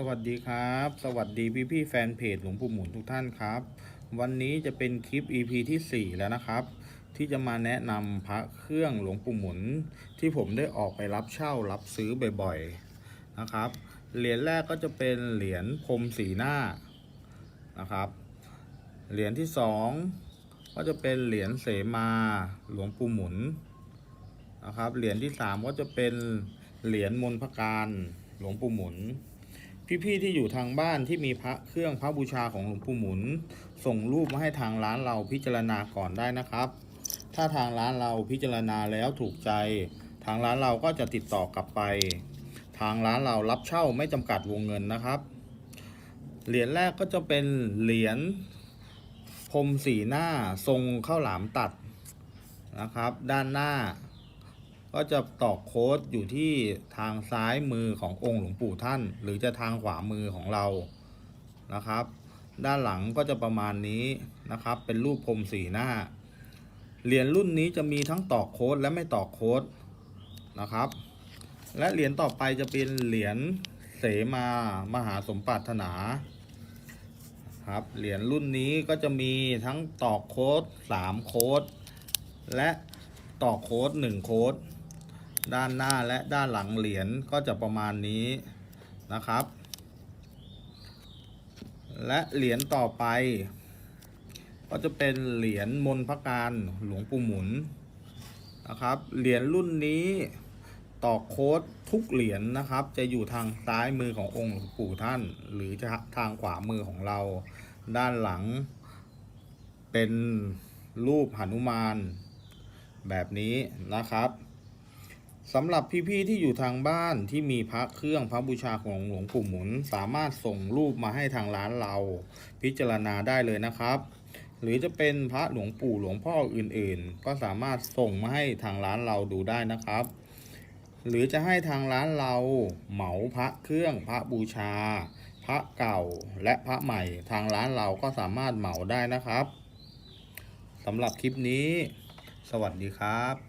สวัสดีครับ สวัสดีพี่พี่แฟนเพจหลวงปู่หมุนทุกท่านครับ วันนี้จะเป็นคลิป EP ที่ 4 แล้วนะครับ ที่จะมาแนะนำพระเครื่องหลวงปู่หมุน ที่ผมได้ออกไปรับเช่ารับซื้อบ่อยๆนะครับ เหรียญแรกก็จะเป็นเหรียญพรมสีหน้านะครับ เหรียญที่สองก็จะเป็นเหรียญเสมาหลวงปู่หมุนนะครับ เหรียญที่สามก็จะเป็นเหรียญมนพการหลวงปู่หมุน พี่ๆที่อยู่ทางบ้านที่มีพระเครื่องพระบูชาของหลวงปู่หมุน ส่งรูปมาให้ทางร้านเราพิจารณาก่อนได้นะครับ ถ้าทางร้านเราพิจารณาแล้วถูกใจ ทางร้านเราก็จะติดต่อกลับไป ทางร้านเรารับเช่าไม่จำกัดวงเงินนะครับ เหรียญแรกก็จะเป็นเหรียญพรมสีหน้าทรงข้าวหลามตัดนะครับ ด้านหน้า ก็จะตอกโค้ดอยู่ที่ทางซ้ายมือขององค์หลวงปู่ท่าน หรือจะทางขวามือของเรานะครับ ด้านหลังก็จะประมาณนี้นะครับ เป็นรูปพรมสีหน้าเหรียญรุ่นนี้จะมีทั้งตอกโค้ดและไม่ตอกโค้ดนะครับ และเหรียญต่อไปจะเป็นเหรียญเสมามหาสมปรารถนาครับเหรียญรุ่นนี้ก็จะมีทั้งตอกโค้ด3โค้ดและต่อโค้ดหนึ่งโค้ด ด้านหน้าและด้านหลังเหรียญก็จะประมาณนี้นะครับ และเหรียญต่อไป ก็จะเป็นเหรียญมนพการหลวงปู่หมุนนะครับ เหรียญรุ่นนี้ต่อโค้ดทุกเหรียญนะครับ จะอยู่ทางซ้ายมือขององค์หลวงปู่ท่าน หรือจะทางขวามือของเรา ด้านหลัง เป็นรูปหนุมานแบบนี้นะครับ สำหรับพี่ๆที่อยู่ทางบ้านที่มีพระเครื่องพระบูชาของหลวงปู่หมุน สามารถส่งรูปมาให้ทางร้านเรา พิจารณาได้เลยนะครับ หรือจะเป็นพระหลวงปู่หลวงพ่ออื่นๆ ก็สามารถส่งมาให้ทางร้านเราดูได้นะครับ หรือจะให้ทางร้านเราเหมาพระเครื่องพระบูชา พระเก่าและพระใหม่ทางร้านเราก็สามารถเหมาได้นะครับสำหรับคลิปนี้ สวัสดีครับ